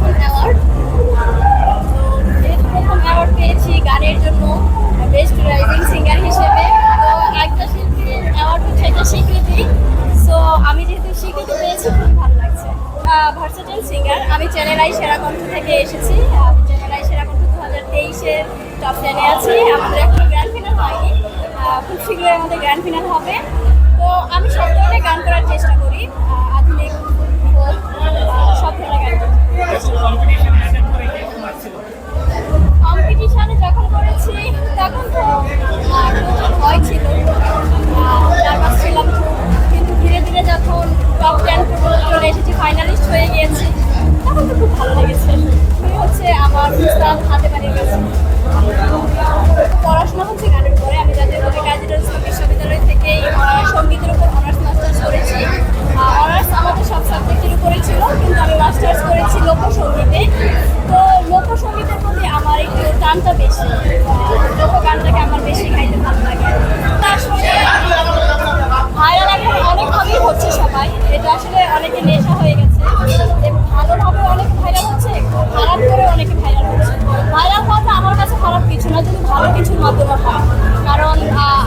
প্রথম অ্যাওয়ার্ড তো যেহেতু প্রথম অ্যাওয়ার্ড পেয়েছি গানের জন্য বেস্ট রাইজিং সিঙ্গার হিসেবে। তো একটা শিল্পীর অ্যাওয়ার্ড হচ্ছে একটা স্বীকৃতি। সো আমি যেহেতু স্বীকৃতি পেয়েছি, খুবই ভালো লাগছে। ভার্সেটাইল সিঙ্গার আমি চ্যানেলাই সেরাকণ্ঠ থেকে এসেছি। আমি চ্যানেলাই সেরাকণ্ঠ দু হাজার তেইশের টপ টেনে আছি। আমাদের এখনও গ্র্যান্ড ফিনাল হয়নি। খুব শীঘ্রই আমাদের গ্র্যান্ড ফিনাল হবে। তো আমি সব ধরনের গান করার চেষ্টা করি। আধুনিক সব ধরনের হয়ে গিয়েছি। তখন তো খুব ভালো লেগেছে। হচ্ছে আমার উস্তাদ হাতে বাড়ির কাছে। পড়াশোনা হচ্ছে গানের উপরে। আমি জাতীয় কবি কাজী নজরুল বিশ্ববিদ্যালয় থেকেই সঙ্গীতের উপর অনার্স, মাস্টার্স করেছি। অনার্স আমাদের সব সাবজেক্টের উপরে ছিল, কিন্তু আমি মাস্টার্স করেছি লোকসঙ্গীতে। তো লোকসঙ্গীতের প্রতি আমার একটু টানটা বেশি। লোক গানটাকে আমার বেশি গাইতে ভালো লাগে। তা আসলে ভাইরাল এখন অনেকভাবেই হচ্ছে মাধ্যমে কারণ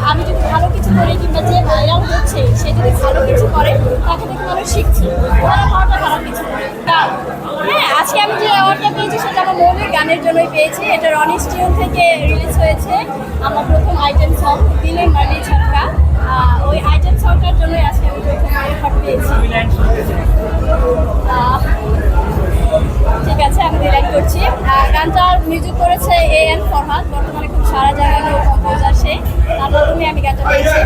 আমি যদি ভালো কিছু করি কিংবা যে ভাইরাল হচ্ছে, সে যদি ভালো কিছু করে, তাকে দেখে মানুষ শিখছে। খারাপ কিছু গান হ্যাঁ আজকে আমি যে অ্যাওয়ার্ডটা পেয়েছি, সেটা আমার মৌলিক গানের জন্যই পেয়েছি। এটা রনি স্টিউন থেকে রিলিজ হয়েছে, আমার প্রথম আইটেম সং দিলের মানে ছটকা মিউজিক করেছে এ এন ফরহাদ। বর্তমানে খুব সারা জায়গায় কম্পোজার সে তার মাধ্যমে আমি গানটা পেয়েছি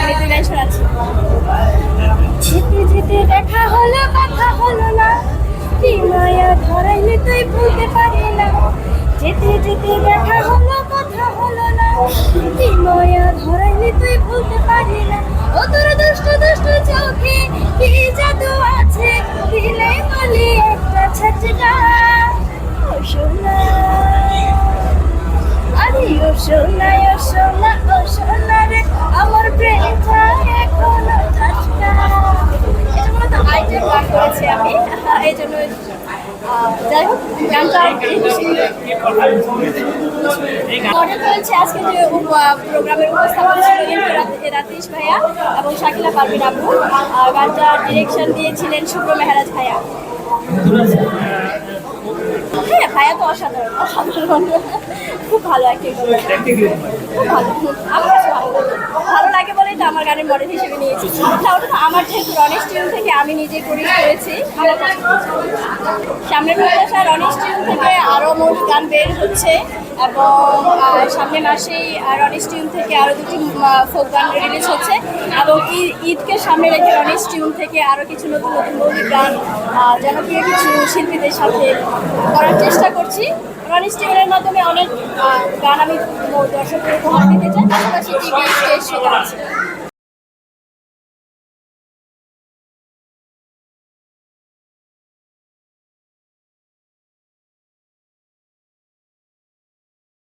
আমি দুই লাইন শোনাচ্ছি যেতে যেতে দেখা হলো, কথা হলো না। কি মায়া ধরাইলে তুই ভুলতে পারি না। যেতে যেতে দেখা হলো, কথা হলো না। কি মায়া ধরাইলে তুই ভুলতে পারি না। ও তোর দুষ্ট দুষ্ট চোখে কি জাদু আছে? সোনা ও সোনা ও সোনা রে আমার প্রেমটা এখনও আইটেম গান করেছি আমি। এই জন্য গানটা পারফরমেন্স করেছে আজকে যে প্রোগ্রামের উপস্থাপন ছিল ভাইয়া এবং শাকিলা পারভিন আপু গানটা ডিরেকশন দিয়েছিলেন শুভ্র মেহরাজ ভাইয়া। হ্যাঁ ভাইয়া তো অসাধারণ অসাধারণ খুব ভালো লাগে? খুব ভালো ভালো লাগে বলেই তো আমার গানের মডেল হিসেবে নিয়েছি। ওটা তো আমার যেহেতু রনেশ টিউন থেকে আমি নিজে করে করেছি। সামনের প্রত্যাশা রনেশ টিউন থেকে আরও মোট গান বের হচ্ছে এবং আহ, সামনের মাসেই রনেশ টিউন থেকে আরও দুটি ফোক গান রিলিজ হচ্ছে। এবং ঈদ- ঈদকে সামনে রেখে রনেশ টিউন থেকে আরও কিছু নতুন নতুন মৌলিক গান জনপ্রিয় কিছু শিল্পীদের সাথে করার চেষ্টা করছি। রনিস টিউনের মাধ্যমে অনেক গান আমি দর্শকদের উপহার দিতে চাই, পাশাপাশি টিভি স্টেজ শো আছে।